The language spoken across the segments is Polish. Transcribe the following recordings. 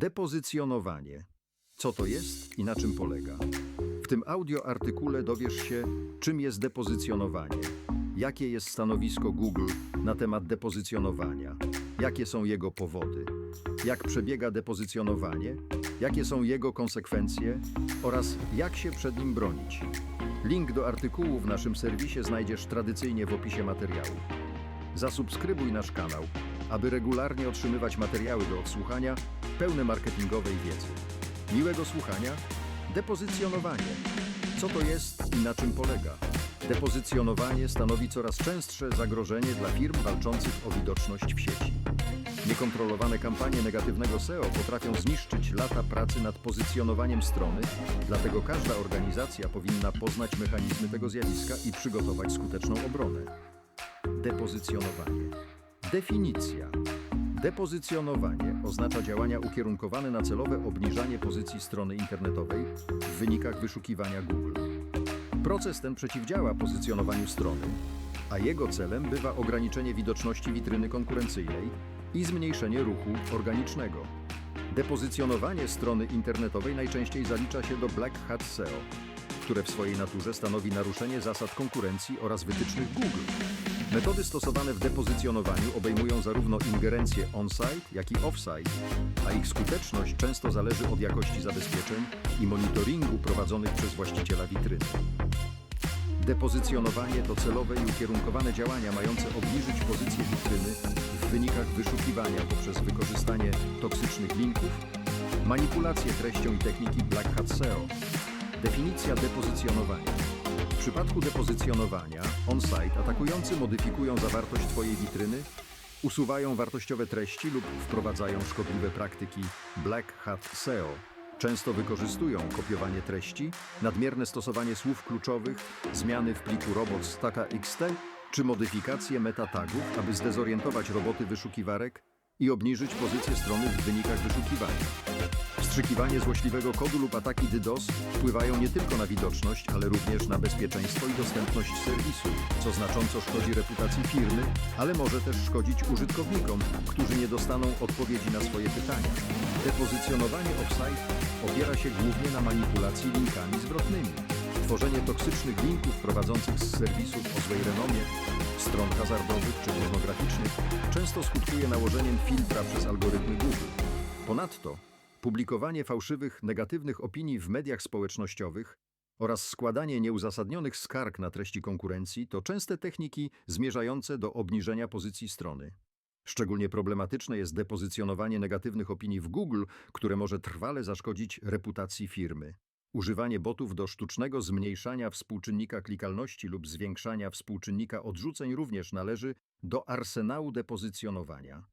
Depozycjonowanie. Co to jest i na czym polega? W tym audioartykule dowiesz się, czym jest depozycjonowanie, jakie jest stanowisko Google na temat depozycjonowania, jakie są jego powody, jak przebiega depozycjonowanie, jakie są jego konsekwencje oraz jak się przed nim bronić. Link do artykułu w naszym serwisie znajdziesz tradycyjnie w opisie materiału. Zasubskrybuj nasz kanał, aby regularnie otrzymywać materiały do odsłuchania pełne marketingowej wiedzy. Miłego słuchania. Depozycjonowanie. Co to jest i na czym polega? Depozycjonowanie stanowi coraz częstsze zagrożenie dla firm walczących o widoczność w sieci. Niekontrolowane kampanie negatywnego SEO potrafią zniszczyć lata pracy nad pozycjonowaniem strony, dlatego każda organizacja powinna poznać mechanizmy tego zjawiska i przygotować skuteczną obronę. Depozycjonowanie. Definicja. Depozycjonowanie oznacza działania ukierunkowane na celowe obniżanie pozycji strony internetowej w wynikach wyszukiwania Google. Proces ten przeciwdziała pozycjonowaniu strony, a jego celem bywa ograniczenie widoczności witryny konkurencyjnej i zmniejszenie ruchu organicznego. Depozycjonowanie strony internetowej najczęściej zalicza się do Black Hat SEO, które w swojej naturze stanowi naruszenie zasad konkurencji oraz wytycznych Google. Metody stosowane w depozycjonowaniu obejmują zarówno ingerencję on-site, jak i off-site, a ich skuteczność często zależy od jakości zabezpieczeń i monitoringu prowadzonych przez właściciela witryny. Depozycjonowanie to celowe i ukierunkowane działania mające obniżyć pozycję witryny w wynikach wyszukiwania poprzez wykorzystanie toksycznych linków, manipulację treścią i techniki Black Hat SEO. Definicja depozycjonowania. W przypadku depozycjonowania on-site atakujący modyfikują zawartość Twojej witryny, usuwają wartościowe treści lub wprowadzają szkodliwe praktyki Black Hat SEO. Często wykorzystują kopiowanie treści, nadmierne stosowanie słów kluczowych, zmiany w pliku robots.txt czy modyfikacje metatagów, aby zdezorientować roboty wyszukiwarek i obniżyć pozycję strony w wynikach wyszukiwania. Wstrzykiwanie złośliwego kodu lub ataki DDoS wpływają nie tylko na widoczność, ale również na bezpieczeństwo i dostępność serwisu, co znacząco szkodzi reputacji firmy, ale może też szkodzić użytkownikom, którzy nie dostaną odpowiedzi na swoje pytania. Depozycjonowanie offsite opiera się głównie na manipulacji linkami zwrotnymi. Tworzenie toksycznych linków prowadzących z serwisów o złej renomie, stron hazardowych czy pornograficznych często skutkuje nałożeniem filtra przez algorytmy Google. Ponadto publikowanie fałszywych, negatywnych opinii w mediach społecznościowych oraz składanie nieuzasadnionych skarg na treści konkurencji to częste techniki zmierzające do obniżenia pozycji strony. Szczególnie problematyczne jest depozycjonowanie negatywnych opinii w Google, które może trwale zaszkodzić reputacji firmy. Używanie botów do sztucznego zmniejszania współczynnika klikalności lub zwiększania współczynnika odrzuceń również należy do arsenału depozycjonowania.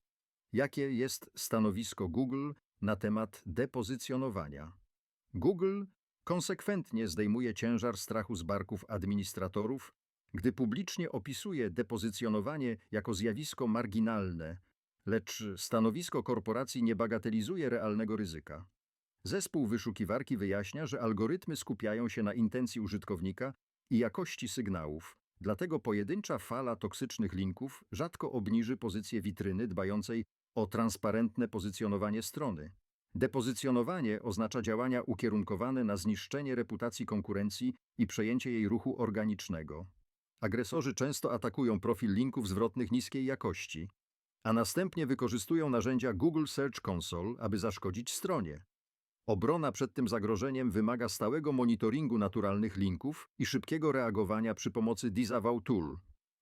Jakie jest stanowisko Google na temat depozycjonowania? Google konsekwentnie zdejmuje ciężar strachu z barków administratorów, gdy publicznie opisuje depozycjonowanie jako zjawisko marginalne, lecz stanowisko korporacji nie bagatelizuje realnego ryzyka. Zespół wyszukiwarki wyjaśnia, że algorytmy skupiają się na intencji użytkownika i jakości sygnałów, dlatego pojedyncza fala toksycznych linków rzadko obniży pozycję witryny dbającej o transparentne pozycjonowanie strony. Depozycjonowanie oznacza działania ukierunkowane na zniszczenie reputacji konkurencji i przejęcie jej ruchu organicznego. Agresorzy często atakują profil linków zwrotnych niskiej jakości, a następnie wykorzystują narzędzia Google Search Console, aby zaszkodzić stronie. Obrona przed tym zagrożeniem wymaga stałego monitoringu naturalnych linków i szybkiego reagowania przy pomocy Disavow Tool.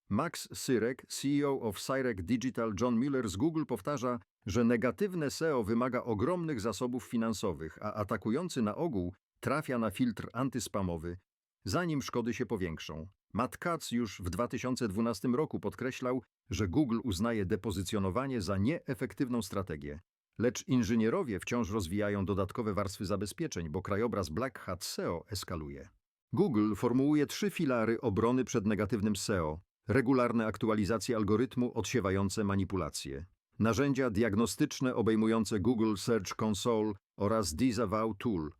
Max Syrek, CEO of Syrek Digital John Mueller z Google powtarza, że negatywne SEO wymaga ogromnych zasobów finansowych, a atakujący na ogół trafia na filtr antyspamowy, zanim szkody się powiększą. Matt Katz już w 2012 roku podkreślał, że Google uznaje depozycjonowanie za nieefektywną strategię. Lecz inżynierowie wciąż rozwijają dodatkowe warstwy zabezpieczeń, bo krajobraz Black Hat SEO eskaluje. Google formułuje trzy filary obrony przed negatywnym SEO. Regularne aktualizacje algorytmu odsiewające manipulacje. Narzędzia diagnostyczne obejmujące Google Search Console oraz Disavow Tool.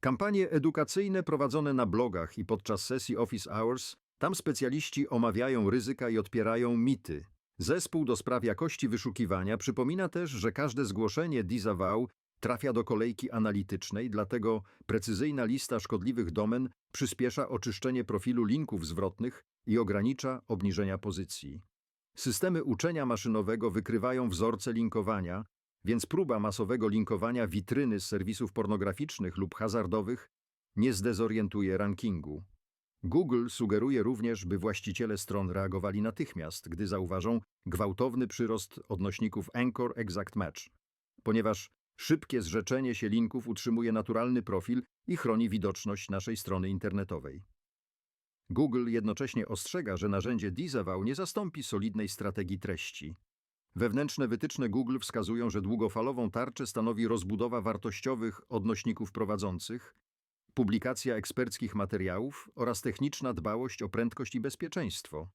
Kampanie edukacyjne prowadzone na blogach i podczas sesji Office Hours, tam specjaliści omawiają ryzyka i odpierają mity. Zespół do spraw jakości wyszukiwania przypomina też, że każde zgłoszenie disavow trafia do kolejki analitycznej, dlatego precyzyjna lista szkodliwych domen przyspiesza oczyszczenie profilu linków zwrotnych i ogranicza obniżenia pozycji. Systemy uczenia maszynowego wykrywają wzorce linkowania, więc próba masowego linkowania witryny z serwisów pornograficznych lub hazardowych nie zdezorientuje rankingu. Google sugeruje również, by właściciele stron reagowali natychmiast, gdy zauważą gwałtowny przyrost odnośników Anchor Exact Match, ponieważ szybkie zrzeczenie się linków utrzymuje naturalny profil i chroni widoczność naszej strony internetowej. Google jednocześnie ostrzega, że narzędzie Disavow nie zastąpi solidnej strategii treści. Wewnętrzne wytyczne Google wskazują, że długofalową tarczę stanowi rozbudowa wartościowych odnośników prowadzących, publikacja eksperckich materiałów oraz techniczna dbałość o prędkość i bezpieczeństwo.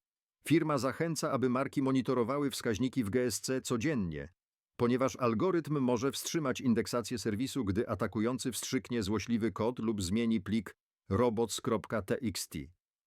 Firma zachęca, aby marki monitorowały wskaźniki w GSC codziennie, ponieważ algorytm może wstrzymać indeksację serwisu, gdy atakujący wstrzyknie złośliwy kod lub zmieni plik robots.txt.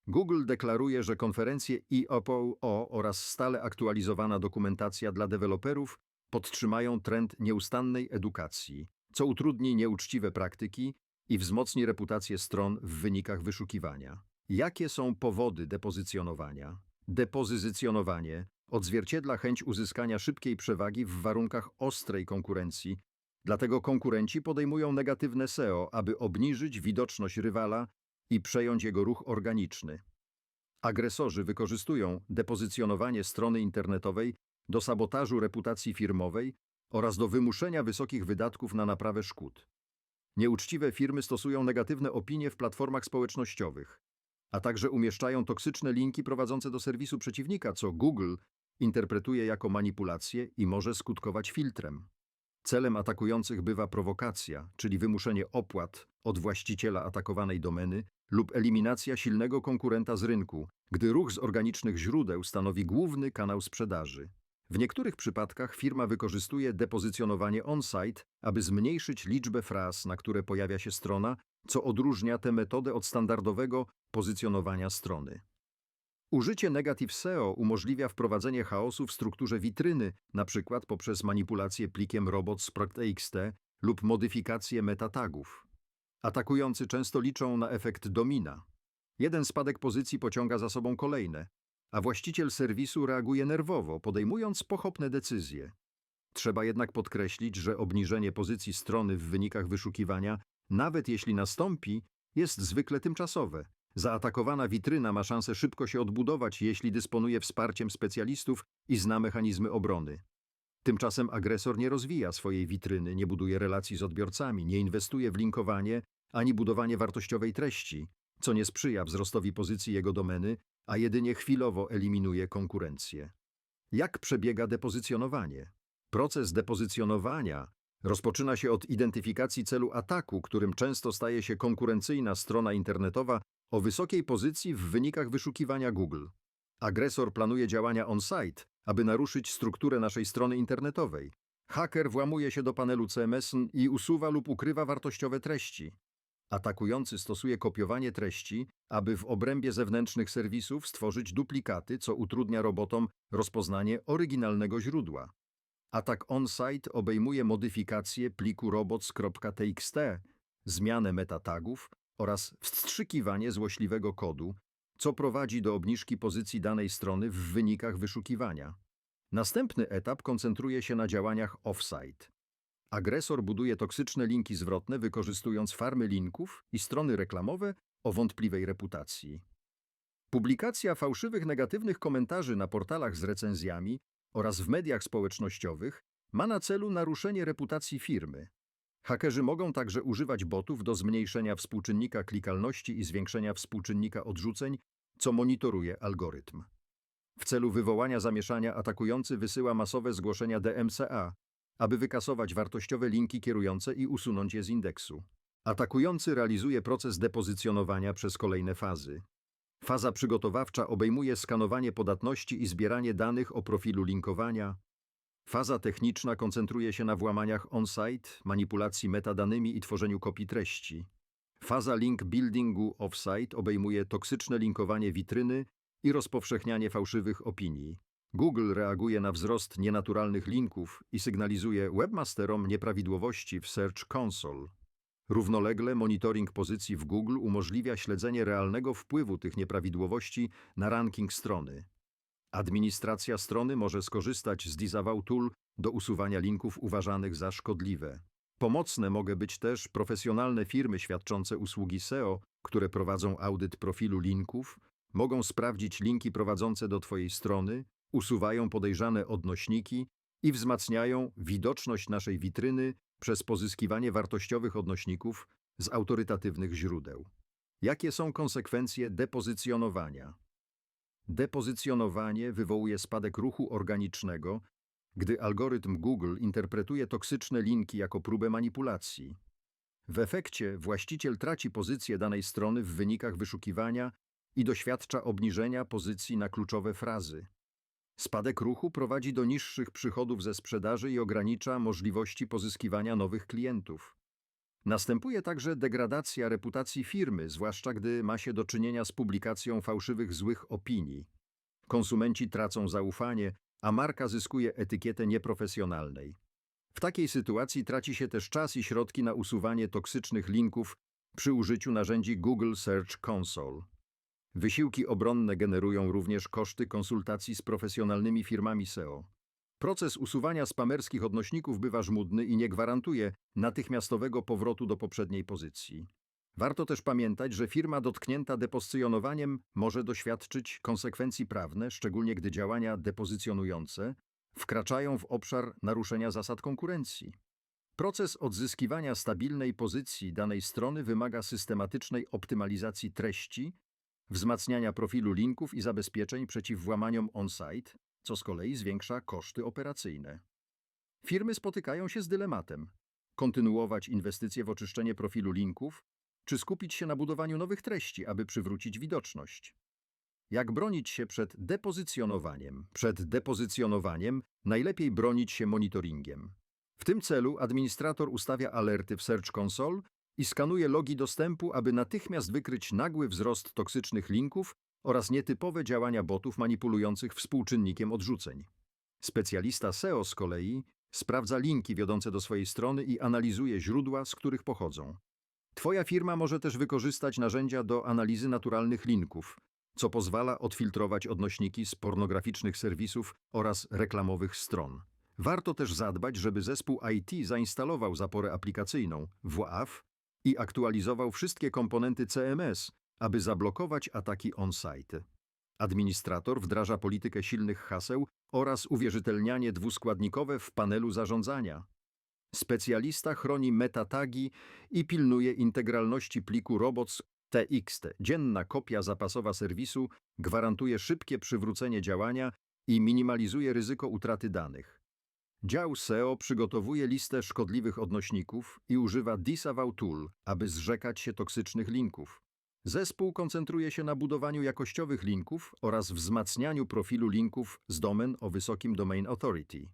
Google deklaruje, że konferencje IOPO oraz stale aktualizowana dokumentacja dla deweloperów podtrzymają trend nieustannej edukacji, co utrudni nieuczciwe praktyki i wzmocni reputację stron w wynikach wyszukiwania. Jakie są powody depozycjonowania? Depozycjonowanie odzwierciedla chęć uzyskania szybkiej przewagi w warunkach ostrej konkurencji, dlatego konkurenci podejmują negatywne SEO, aby obniżyć widoczność rywala i przejąć jego ruch organiczny. Agresorzy wykorzystują depozycjonowanie strony internetowej do sabotażu reputacji firmowej oraz do wymuszenia wysokich wydatków na naprawę szkód. Nieuczciwe firmy stosują negatywne opinie w platformach społecznościowych, a także umieszczają toksyczne linki prowadzące do serwisu przeciwnika, co Google interpretuje jako manipulację i może skutkować filtrem. Celem atakujących bywa prowokacja, czyli wymuszenie opłat od właściciela atakowanej domeny lub eliminacja silnego konkurenta z rynku, gdy ruch z organicznych źródeł stanowi główny kanał sprzedaży. W niektórych przypadkach firma wykorzystuje depozycjonowanie on-site, aby zmniejszyć liczbę fraz, na które pojawia się strona, co odróżnia tę metodę od standardowego pozycjonowania strony. Użycie Negative SEO umożliwia wprowadzenie chaosu w strukturze witryny, np. poprzez manipulację plikiem robots.txt lub modyfikację metatagów. Atakujący często liczą na efekt domina. Jeden spadek pozycji pociąga za sobą kolejne, a właściciel serwisu reaguje nerwowo, podejmując pochopne decyzje. Trzeba jednak podkreślić, że obniżenie pozycji strony w wynikach wyszukiwania, nawet jeśli nastąpi, jest zwykle tymczasowe. Zaatakowana witryna ma szansę szybko się odbudować, jeśli dysponuje wsparciem specjalistów i zna mechanizmy obrony. Tymczasem agresor nie rozwija swojej witryny, nie buduje relacji z odbiorcami, nie inwestuje w linkowanie ani budowanie wartościowej treści, co nie sprzyja wzrostowi pozycji jego domeny, a jedynie chwilowo eliminuje konkurencję. Jak przebiega depozycjonowanie? Proces depozycjonowania rozpoczyna się od identyfikacji celu ataku, którym często staje się konkurencyjna strona internetowa o wysokiej pozycji w wynikach wyszukiwania Google. Agresor planuje działania on-site, aby naruszyć strukturę naszej strony internetowej. Haker włamuje się do panelu CMS i usuwa lub ukrywa wartościowe treści. Atakujący stosuje kopiowanie treści, aby w obrębie zewnętrznych serwisów stworzyć duplikaty, co utrudnia robotom rozpoznanie oryginalnego źródła. Atak on-site obejmuje modyfikację pliku robots.txt, zmianę metatagów oraz wstrzykiwanie złośliwego kodu, co prowadzi do obniżki pozycji danej strony w wynikach wyszukiwania. Następny etap koncentruje się na działaniach off-site. Agresor buduje toksyczne linki zwrotne, wykorzystując farmy linków i strony reklamowe o wątpliwej reputacji. Publikacja fałszywych negatywnych komentarzy na portalach z recenzjami oraz w mediach społecznościowych ma na celu naruszenie reputacji firmy. Hakerzy mogą także używać botów do zmniejszenia współczynnika klikalności i zwiększenia współczynnika odrzuceń, co monitoruje algorytm. W celu wywołania zamieszania atakujący wysyła masowe zgłoszenia DMCA, aby wykasować wartościowe linki kierujące i usunąć je z indeksu. Atakujący realizuje proces depozycjonowania przez kolejne fazy. Faza przygotowawcza obejmuje skanowanie podatności i zbieranie danych o profilu linkowania. Faza techniczna koncentruje się na włamaniach on-site, manipulacji metadanymi i tworzeniu kopii treści. Faza link buildingu off-site obejmuje toksyczne linkowanie witryny i rozpowszechnianie fałszywych opinii. Google reaguje na wzrost nienaturalnych linków i sygnalizuje webmasterom nieprawidłowości w Search Console. Równolegle monitoring pozycji w Google umożliwia śledzenie realnego wpływu tych nieprawidłowości na ranking strony. Administracja strony może skorzystać z Disavow Tool do usuwania linków uważanych za szkodliwe. Pomocne mogą być też profesjonalne firmy świadczące usługi SEO, które prowadzą audyt profilu linków, mogą sprawdzić linki prowadzące do Twojej strony, usuwają podejrzane odnośniki i wzmacniają widoczność naszej witryny przez pozyskiwanie wartościowych odnośników z autorytatywnych źródeł. Jakie są konsekwencje depozycjonowania? Depozycjonowanie wywołuje spadek ruchu organicznego, gdy algorytm Google interpretuje toksyczne linki jako próbę manipulacji. W efekcie właściciel traci pozycję danej strony w wynikach wyszukiwania i doświadcza obniżenia pozycji na kluczowe frazy. Spadek ruchu prowadzi do niższych przychodów ze sprzedaży i ogranicza możliwości pozyskiwania nowych klientów. Następuje także degradacja reputacji firmy, zwłaszcza gdy ma się do czynienia z publikacją fałszywych złych opinii. Konsumenci tracą zaufanie, a marka zyskuje etykietę nieprofesjonalnej. W takiej sytuacji traci się też czas i środki na usuwanie toksycznych linków przy użyciu narzędzi Google Search Console. Wysiłki obronne generują również koszty konsultacji z profesjonalnymi firmami SEO. Proces usuwania spamerskich odnośników bywa żmudny i nie gwarantuje natychmiastowego powrotu do poprzedniej pozycji. Warto też pamiętać, że firma dotknięta depozycjonowaniem może doświadczyć konsekwencji prawne, szczególnie gdy działania depozycjonujące wkraczają w obszar naruszenia zasad konkurencji. Proces odzyskiwania stabilnej pozycji danej strony wymaga systematycznej optymalizacji treści, wzmacniania profilu linków i zabezpieczeń przeciw włamaniom on-site, co z kolei zwiększa koszty operacyjne. Firmy spotykają się z dylematem: kontynuować inwestycje w oczyszczenie profilu linków, czy skupić się na budowaniu nowych treści, aby przywrócić widoczność. Jak bronić się przed depozycjonowaniem? Przed depozycjonowaniem najlepiej bronić się monitoringiem. W tym celu administrator ustawia alerty w Search Console i skanuje logi dostępu, aby natychmiast wykryć nagły wzrost toksycznych linków oraz nietypowe działania botów manipulujących współczynnikiem odrzuceń. Specjalista SEO z kolei sprawdza linki wiodące do swojej strony i analizuje źródła, z których pochodzą. Twoja firma może też wykorzystać narzędzia do analizy naturalnych linków, co pozwala odfiltrować odnośniki z pornograficznych serwisów oraz reklamowych stron. Warto też zadbać, żeby zespół IT zainstalował zaporę aplikacyjną WAF i aktualizował wszystkie komponenty CMS, aby zablokować ataki on-site. Administrator wdraża politykę silnych haseł oraz uwierzytelnianie dwuskładnikowe w panelu zarządzania. Specjalista chroni metatagi i pilnuje integralności pliku robots TXT. Dzienna kopia zapasowa serwisu gwarantuje szybkie przywrócenie działania i minimalizuje ryzyko utraty danych. Dział SEO przygotowuje listę szkodliwych odnośników i używa Disavow Tool, aby zrzekać się toksycznych linków. Zespół koncentruje się na budowaniu jakościowych linków oraz wzmacnianiu profilu linków z domen o wysokim Domain Authority.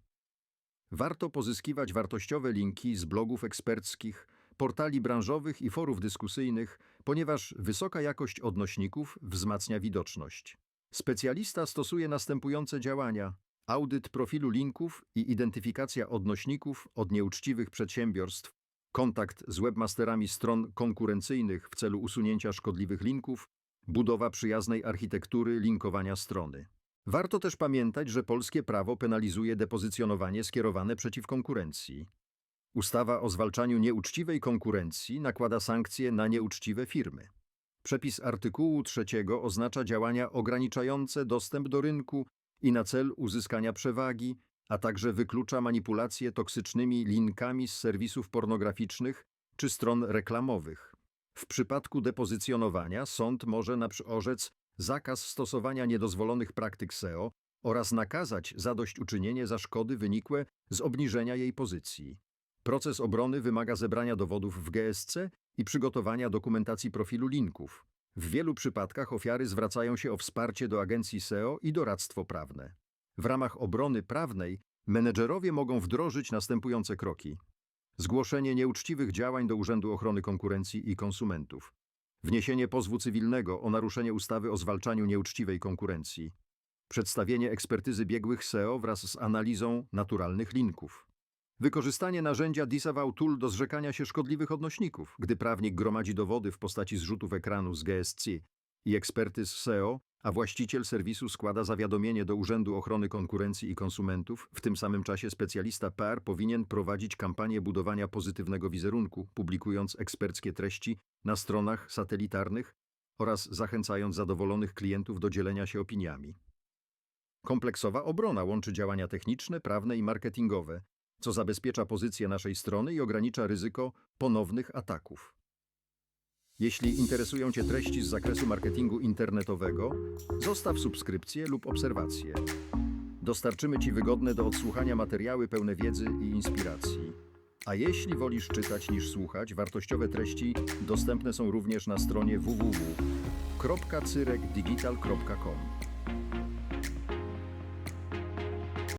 Warto pozyskiwać wartościowe linki z blogów eksperckich, portali branżowych i forów dyskusyjnych, ponieważ wysoka jakość odnośników wzmacnia widoczność. Specjalista stosuje następujące działania: audyt profilu linków i identyfikacja odnośników od nieuczciwych przedsiębiorstw, kontakt z webmasterami stron konkurencyjnych w celu usunięcia szkodliwych linków, budowa przyjaznej architektury linkowania strony. Warto też pamiętać, że polskie prawo penalizuje depozycjonowanie skierowane przeciw konkurencji. Ustawa o zwalczaniu nieuczciwej konkurencji nakłada sankcje na nieuczciwe firmy. Przepis artykułu trzeciego oznacza działania ograniczające dostęp do rynku i na cel uzyskania przewagi, a także wyklucza manipulacje toksycznymi linkami z serwisów pornograficznych czy stron reklamowych. W przypadku depozycjonowania sąd może na orzec zakaz stosowania niedozwolonych praktyk SEO oraz nakazać zadośćuczynienie za szkody wynikłe z obniżenia jej pozycji. Proces obrony wymaga zebrania dowodów w GSC i przygotowania dokumentacji profilu linków. W wielu przypadkach ofiary zwracają się o wsparcie do agencji SEO i doradztwo prawne. W ramach obrony prawnej menedżerowie mogą wdrożyć następujące kroki. Zgłoszenie nieuczciwych działań do Urzędu Ochrony Konkurencji i Konsumentów. Wniesienie pozwu cywilnego o naruszenie ustawy o zwalczaniu nieuczciwej konkurencji. przedstawienie ekspertyzy biegłych SEO wraz z analizą naturalnych linków. Wykorzystanie narzędzia Disavow Tool do zrzekania się szkodliwych odnośników, gdy prawnik gromadzi dowody w postaci zrzutów ekranu z GSC i ekspertyz SEO, a właściciel serwisu składa zawiadomienie do Urzędu Ochrony Konkurencji i Konsumentów. W tym samym czasie specjalista PR powinien prowadzić kampanię budowania pozytywnego wizerunku, publikując eksperckie treści na stronach satelitarnych oraz zachęcając zadowolonych klientów do dzielenia się opiniami. Kompleksowa obrona łączy działania techniczne, prawne i marketingowe, co zabezpiecza pozycję naszej strony i ogranicza ryzyko ponownych ataków. Jeśli interesują Cię treści z zakresu marketingu internetowego, zostaw subskrypcję lub obserwację. Dostarczymy Ci wygodne do odsłuchania materiały pełne wiedzy i inspiracji. A jeśli wolisz czytać niż słuchać, wartościowe treści dostępne są również na stronie www.cyrekdigital.com.